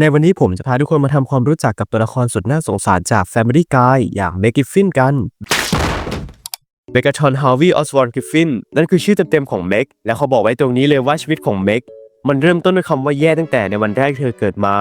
ในวันนี้ผมจะพาทุกคนมาทำความรู้จักกับตัวละครสุดน่าสงสารจาก Family Guy อย่างเมกิฟฟินกันเบกาทอนฮาวีออสวอนกิฟฟินนั่นคือชื่อเต็มๆของเมกและเขาบอกไว้ตรงนี้เลยว่าชีวิตของเมกมันเริ่มต้นด้วยคำว่าแย่ตั้งแต่ในวันแรกเธอเกิดมา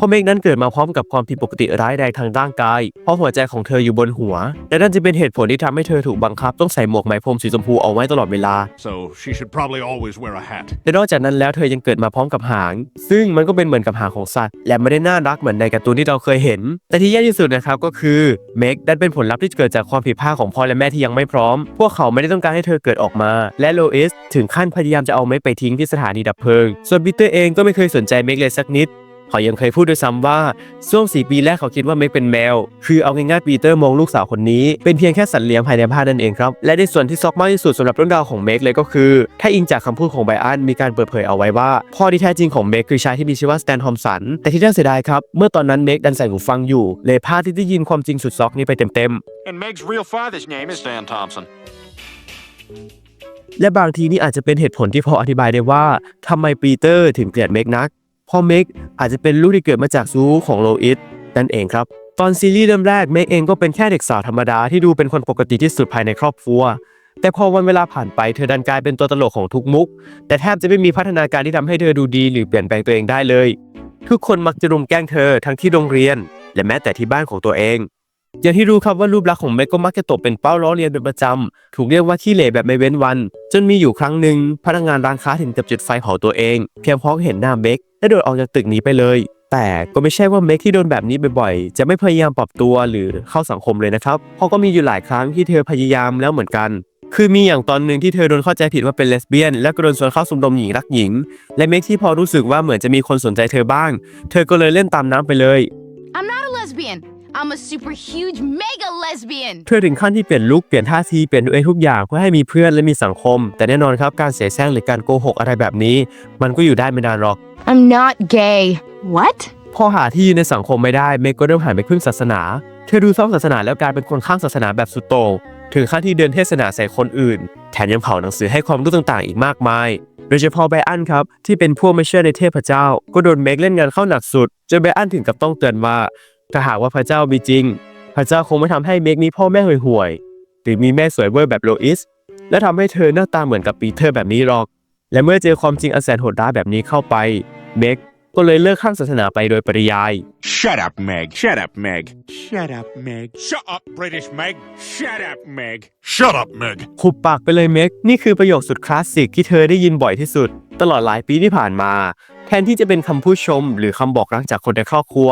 พราะเมกนั้นเกิดมาพร้อมกับความผิดปกติร้ายแรงทางร่างกาย เพราะหัวใจของเธออยู่บนหัว และนั่นจะเป็นเหตุผลที่ทำให้เธอถูกบังคับต้องใส่หมวกไหมพรมสีชมพูเอาไว้ตลอดเวลา So she should probably always wear a hat. และนอกจากนั้นแล้วเธอยังเกิดมาพร้อมกับหาง ซึ่งมันก็เป็นเหมือนกับหางของสัตว์ และไม่ได้น่ารักเหมือนในการ์ตูนที่เราเคยเห็น แต่ที่แย่ที่สุดนะครับก็คือเมกดันเป็นผลลัพธ์ที่เกิดจากความผิดพลาดของพ่อและแม่ที่ยังไม่พร้อม พวกเขาไม่ได้ต้องการให้เธอเกิดออกมา และโลอิสถึงขั้นพยายามจะเอาเมกไปทิ้งที่สถานีดับเพลิงส่วนปีเตอร์เองก็ไม่เคยสนใจเมกเลยสักนิด เขายังเคยพูดด้วยซ้ำว่าช่วงสี่ปีแรกเขาคิดว่าเมกเป็นแมว คือเอาง่ายๆปีเตอร์มองลูกสาวคนนี้ เป็นเพียงแค่สัตว์เลี้ยงภายในบ้านนั่นเองครับ และในส่วนที่ซอกมากที่สุดสำหรับเรื่องราวของเมกเลยก็คือ ถ้าอิงจากคำพูดของไบรอันมีการเปิดเผยเอาไว้ว่า พ่อที่แท้จริงของเมกคือชายที่มีชื่อว่าสแตนทอมสันแต่ที่น่าเสียดายครับเมื่อตอนนั้นเมกดันใส่หูฟังอยู่ เลยพลาดที่ได้ยินความจริงสุดซอกนี้ไปเต็มๆ And Meg's real father's name is Dan Thompson. และบางทีนี่อาจจะเป็นเหตุผลที่พออธิบายได้ว่าทำไมปีเตอร์ถึงเกลียดเมกนักเพ่อเมกอาจจะเป็นลูกที่เกิดมาจากซูของโลอิสนั่นเองครับ ตอนซีรีส์เริ่มแรกเมกเองก็เป็นแค่เด็กสาวธรรมดาที่ดูเป็นคนปกติที่สุดภายในครอบครัว แต่พอวันเวลาผ่านไปเธอดันกลายเป็นตัวตลกของทุกมุก แต่แทบจะไม่มีพัฒนาการที่ทำให้เธอดูดีหรือเปลี่ยนแปลงตัวเองได้เลย ทุกคนมักจะรุมแกล้งเธอทั้งที่โรงเรียน และแม้แต่ที่บ้านของตัวเอง อย่างที่รู้ครับว่ารูปลักษณ์ของเมกก็มักจะตกเป็นเป้าล้อเลียนเป็นประจำ ถูกเรียกว่าขี้เหร่แบบไม่เว้นวัน จนมีอยู่ครั้งหนึ่งพนักงานร้านค้าถึงกับจุดไฟเผาตัวเอง เพียงเพราะเห็นหน้าเมกและโดดออกจากตึกนี้ไปเลย แต่ก็ไม่ใช่ว่าเมกที่โดนแบบนี้บ่อยๆ จะไม่พยายามปรับตัวหรือเข้าสังคมเลยนะครับ เพราะก็มีอยู่หลายครั้งที่เธอพยายามแล้วเหมือนกัน คือมีอย่างตอนหนึ่งที่เธอโดนเข้าใจผิดว่าเป็นเลสเบี้ยน และก็โดนชวนเข้าสุมดมหญิงรักหญิง และเมกที่พอรู้สึกว่าเหมือนจะมีคนสนใจเธอบ้าง เธอก็เลยเล่นตามน้ำไปเลย I'm not a lesbian. I'm a super huge mega lesbian. เธอถึงขั้นที่เปลี่ยนลุคเปลี่ยนท่าทีเปลี่ยนตัวเองทุกอย่างเพื่อให้มีเพื่อนและมีสังคม แต่แน่นอนครับการเสียแซงหรือการโกหกอะไรแบบนี้ มันก็อยู่ได้ไม่นานหรอก I'm not gay. What? พอหาที่ยืนในสังคมไม่ได้เมกก็เริ่มหันไปพึ่งศาสนา เธอดูซ้อมศาสนาแล้วกลายเป็นคนข้างศาสนาแบบสุดโต่งถึงขั้นที่เดินเทศนาใส่คนอื่น แถมยังเผาหนังสือให้ความรู้ต่างๆ อีกมากมาย โดยเฉพาะไบรอันครับ ที่เป็นพวกไม่เชื่อในเทพเจ้า ก็โดนเมกเล่นงานเข้าหนักสุดจนไบรอันถึงกับต้องเตือนว่า ถ้าหากว่าพระเจ้ามีจริง พระเจ้าคงไม่ทำให้เมกมีพ่อแม่ห่วยๆหรือมีแม่สวยเวอร์แบบโลอิส และทำให้เธอหน้าตาเหมือนกับปีเตอร์แบบนี้หรอก และเมื่อเจอความจริงอันแสนโหดร้ายแบบนี้เข้าไป เมกก็เลยเลิกข้างศาสนาไปโดยปริยาย Shut up, Meg. Shut up, Meg. Shut up, Meg. Shut up, British Meg. Shut up, Meg. Shut up, Meg. ขุบปากไปเลยเมกนี่คือประโยคสุดคลาสสิกที่เธอได้ยินบ่อยที่สุด ตลอดหลายปีที่ผ่านมา แทนที่จะเป็นคำพูดชม หรือคำบอกรักจากคนในครอบครัว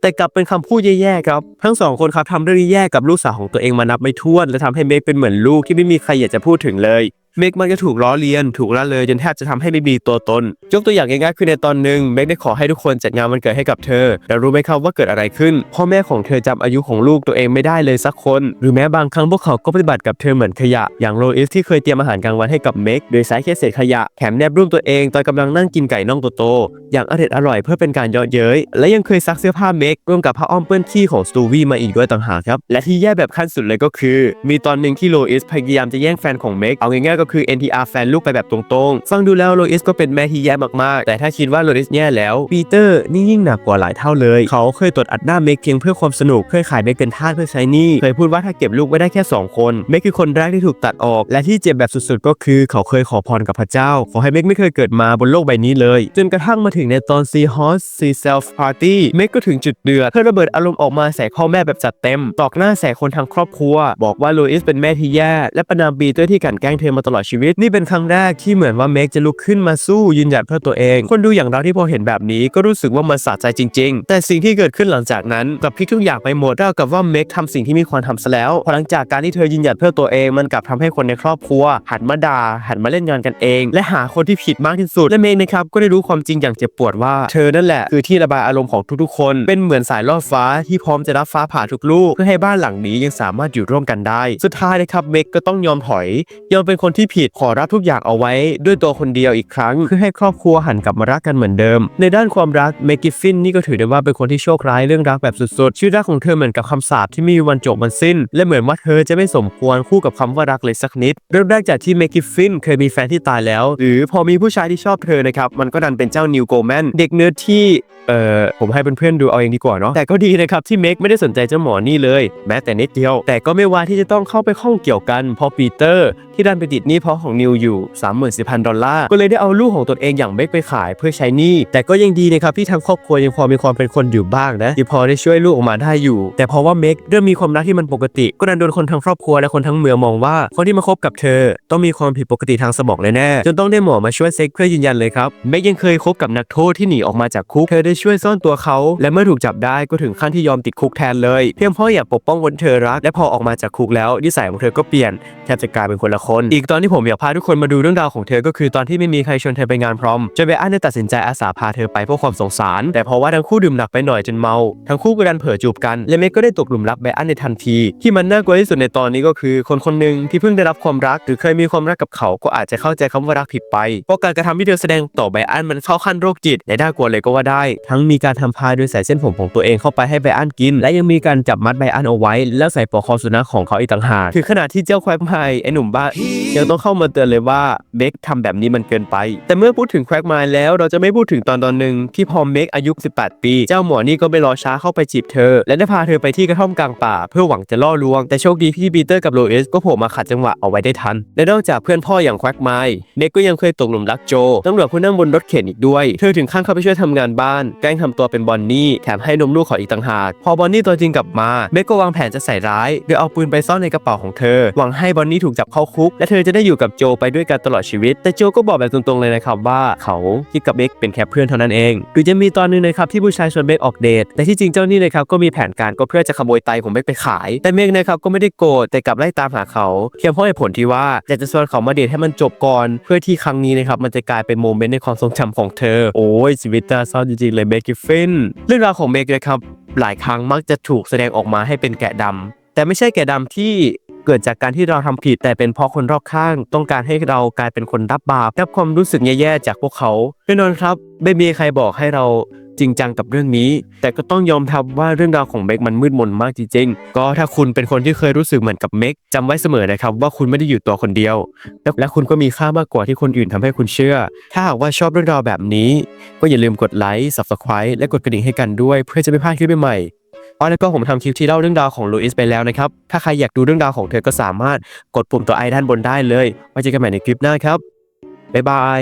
แต่กลับเป็นคำพูดแย่ๆครับ ทั้งสองคนครับทำเรื่องแย่กับลูกสาวของตัวเองมานับไม่ถ้วน และทำให้เมกเป็นเหมือนลูกที่ไม่มีใครอยากจะพูดถึงเลย เมกมันก็ถูกล้อเลียน ถูกละเลยจนแทบจะทำให้ไม่มีตัวตน ยกตัวอย่างง่ายๆคือในตอนหนึ่งเมกได้ขอให้ทุกคนจัดงานวันเกิดให้กับเธอ แต่รู้ไหมครับว่าเกิดอะไรขึ้น พ่อแม่ของเธอจำอายุของลูกตัวเองไม่ได้เลยสักคน หรือแม้บางครั้งพวกเขาก็ปฏิบัติกับเธอเหมือนขยะ อย่างโรอิสที่เคยเตรียมอาหารกลางวันให้กับเมกโดยใช้แค่เศษขยะแถมแนบรูปตัวเองตอนกำลังนั่งกินไก่น่องโตๆอย่างอร่อยอร่อยเพื่อเป็นการเยาะเย้ย และยังเคยซักเสื้อผ้าเมกร่วมกับผ้าอ้อมเปื้อนขี้ของสตูวี่มาอีกด้วยต่างหากครับ และที่แย่แบบขั้นสุดเลยก็คือ มีตอนหนึ่งที่โลอิสพยายามจะแย่งแฟนของเมกเอาง่ายๆก็คือ NTR แฟนลูกไปแบบตรงๆ ฟังดูแล้วโลอิสก็เป็นแม่ที่แย่มากๆ แต่ถ้าคิดว่าโลอิสแย่แล้วปีเตอร์นี่ยิ่งหนักกว่าหลายเท่าเลย เขาเคยตรวจอัดหน้าเมกเพียงเพื่อความสนุก เคยขายเมกเป็นทาสเพื่อใช้หนี้เคยพูดว่าถ้าเก็บลูกไว้ได้แค่สองคนเมกคือคนแรกที่ถูกตัดออก และที่เจ็บแบบสุดๆ ก็คือเขาเคยขอพรกับพระเจ้า ขอให้เมกไม่เคยเกิดมาบนโลกใบนี้เลย จนกระทั่งมาถึงในตอนซีฮอสซีเซลฟ์พาร์ตี้เมกก็ถึงจุดเดือดเพื่อระเบิดอารมณ์ออกมาใส่พ่อแม่แบบจัดเต็มตอกหน้าใส่คนทั้งครอบครัว บอกว่าโลอิสเป็นแม่ที่แย่และประนามปีเตอร์ที่กันแกล้งเธอมาตลอดชีวิต นี่เป็นครั้งแรกที่เหมือนว่าเมกจะลุกขึ้นมาสู้ยืนหยัดเพื่อตัวเอง คนดูอย่างเราที่พอเห็นแบบนี้ก็รู้สึกว่ามันสะใจจริง ๆ แต่สิ่งที่เกิดขึ้นหลังจากนั้นกับพลิกทุกอย่างไปหมดเท่ากับว่าเมกทำสิ่งที่ไมีควรทำซะแล้วพราะหลังจากการที่เธอยืนหยัดเพื่อตัวเองมันกลับทำให้คนในครอบครัว หันมาด่าหันมาเล่นงานกันเอง และหาคนที่ผิดมากที่สุดและเมกนะครับก็ได้รู้ความจริงอย่างเจ็บปวดว่าเธอนั่นแหละคือที่ระบายอารมณ์ของทุกๆ คนเป็นเหมือนสายลอดฟ้าที่พร้อมจะรับฟ้าผ่าทุกลูกเพื่อให้บ้านหลังนี้ยังสามารถอยู่ร่วมกันได้ สุดท้ายนะครับเมกก็ต้องยอมถอยยอมเป็นคนที่ผิดขอรับทุกอย่างเอาไว้ด้วยตัวคนเดียวอีกครั้งเพื่อให้ครอบครัวหันกลับมารักกันเหมือนเดิม ในด้านความรักเมกิฟฟินนี่ก็ถือได้ว่าเป็นคนที่โชคร้ายเรื่องรักแบบสุดๆชีวิตรักของเธอเหมือนกับคำสาปที่ไม่มีวันจบมันสิ้น และเหมือนว่าเธอจะไม่สมควรคู่กับคำว่ารักเลยสักนิด เริ่มแรกจากที่เมกิฟฟินเคยมีแฟนที่ตายแล้ว หรือพอมีผู้ชายที่ชอบเธอนะครับมันก็ดันเป็นเจ้านิวโกลแมนเด็กเนื้อที่เอ่อผมให้เพื่อนๆดูเอาเองดีกว่าเนาะแต่ก็ดีนะครับที่เมกไม่ได้สนใจเจ้าหมอนี่เลย แม้แต่นิดเดียว แต่ก็ไม่ว่าที่จะต้องเข้าไปข้องเกี่ยวกันพอปีเตอร์ที่ดันไปติดนี้เพราะของนิวอยู่ 34,000 ดอลลาร์ ก็เลยได้เอาลูกของตนเองอย่างเมกไปขายเพื่อใช้หนี้ แต่ก็ยังดีนะครับที่ทางครอบครัวยังพอมีความเป็นคนอยู่บ้างนะที่พอได้ช่วยลูกออกมาได้อยู่ แต่เพราะว่าเมกเริ่มมีความรักที่มันปกติ ก็ดันโดนคนทั้งครอบครัวและคนทั้งเมืองมองว่า คนที่มาคบกับเธอ ต้องมีความผิดปกติทางสมองแน่ๆจนต้องได้หมอมาช่วยเซ็กเพื่อยืนยันเลยครับเมกยังเคยคบกับนักโทษที่หนีออกมาจากคุกเธอได้ช่วยซ่อนตัวเขา และเมื่อถูกจับได้ก็ถึงขั้นที่ยอมติดคุกแทนเลยเพียงเพราะอยากปกป้องคนเธอรักและพอออกมาจากคุกแล้วนิสัยของเธอก็เปลี่ยนแทบจะกลายเป็นคนละคนอีกตอนอนที่ผมอยากพาทุกคนมาดูเรื่องราวของเธอก็คือตอนที่ไม่มีใครชวนเธอไปงานพร้อมจนเบอันได้ตัดสินใจอาสาพาเธอไปเพื่อความสงสาร แต่เพราะว่าทั้งคู่ดื่มหนักไปหน่อยจนเมา ทั้งคู่ก็ดันเผลอจูบกันและเมกก็ได้ตกหลุมรักเบอันในทันที ที่มันน่ากลัวที่สุดในตอนนี้ก็คือ คนคนหนึ่งที่เพิ่งได้รับความรัก หรือเคยมีความรักกับเขาก็อาจจะเข้าใจคำว่ารักผิดไปเพราะการกระทำที่เธอแสดงต่อไบอันมันเข้าขั้นโรคจิตและน่ากลัวเลยก็ว่าได้ ทั้งมีการทำพายโดยใส่เส้นผมของตัวเองเข้าไปให้ไบอันกิน และยังมีการจับมัดไบอันเอาไว้ แล้วใส่ปลอกคอสุนัขของเขาอีกต่างหากถึงขนาดที่เจ้าแควกไมไอ้หนุ่มบ้ายังต้องเข้ามาเตือนเลยว่าเบคทำแบบนี้มันเกินไป แต่เมื่อพูดถึงแควกไมล์แล้วเราจะไม่พูดถึงตอนตอนหนึ่งที่พอเมคอายุ 18 ปี เจ้าหมอนี่ก็ไม่รอช้าเข้าไปจีบเธอ และได้พาเธอไปที่กระท่อมกลางป่า เพื่อหวังจะล่อลวง แต่โชคดีที่ปีเตอร์กับโลเอสก็โผล่มาขัดจังหวะเอาไว้ได้ทัน และนอกจากเพื่อนพ่ออย่างแควกไมล์เมคก็ยังเคยตกหลุมรักโจตำรวจผู้นั่งบนรถเข็นอีกด้วย เธอถึงขั้นเข้าไปช่วยทำงานบ้าน แกล้งทำตัวเป็นบอนนี่แถมให้นมลูกขออีกต่างหากพอบอนนี่ตัวจริงกลับมาเมคก็วางแผนจะใส่ร้ายโดยเอาปืนไปซ่อนในกระเป๋าของเธอหวังให้บอนนี่ถูกจับเข้าคุกและเธอจะได้อยู่กับโจไปด้วยกันตลอดชีวิต แต่โจก็บอกแบบตรงๆเลยนะครับว่าเขาคิดกับเบคเป็นแค่เพื่อนเท่านั้นเองหรือจะมีตอนหนึงนะครับที่ผู้ชายชวนเบคออกเดทแต่ที่จริงเจ้านี่นะครับก็มีแผนการก็เพื่อจะขโมยไตของเบคไปขาย แต่เมกนะครับก็ไม่ได้โกรธแต่กลับไล่ตามหาเขาเพียงเพราะเหตุผลที่ว่าอยากจะชวนเขามาเดทให้มันจบก่อน เพื่อที่ครั้งนี้นะครับมันจะกลายเป็นโมเมนต์ในความทรงจำของเธอ โอ้ยชีวิตน่าเศร้าจริงๆเลยเบคกิฟฟินเรื่องราวของเบคนะครับหลายครั้งมักจะถูกแสดงออกมาให้เป็นแกะดำ แต่ไม่ใช่แกะดำที่เกิดจากการที่เราทำผิด แต่เป็นเพราะคนรอบข้าง ต้องการให้เรากลายเป็นคนรับบาปรับความรู้สึกแย่ๆจากพวกเขาแน่นอนครับ ไม่มีใครบอกให้เราจริงจังกับเรื่องนี้ แต่ก็ต้องยอมรับว่าเรื่องราวของเมกมันมืดมนมากจริงๆ ก็ถ้าคุณเป็นคนที่เคยรู้สึกเหมือนกับเมกจำไว้เสมอนะครับว่าคุณไม่ได้อยู่ตัวคนเดียว และและคุณก็มีค่ามากกว่าที่คนอื่นทำให้คุณเชื่อ ถ้าหากว่าชอบเรื่องราวแบบนี้ ก็อย่าลืมกดไลค์ subscribe และกดกระดิ่งให้กันด้วย เพื่อจะไม่พลาดคลิปใหม่ อ๋อแล้วก็ผมทำคลิปที่เล่าเรื่องราวของลูอิสไปแล้วนะครับ ถ้าใครอยากดูเรื่องราวของเธอก็สามารถกดปุ่มตัวไอด้านบนได้เลย ไว้เจอกันใหม่ในคลิปหน้าครับบ๊ายบาย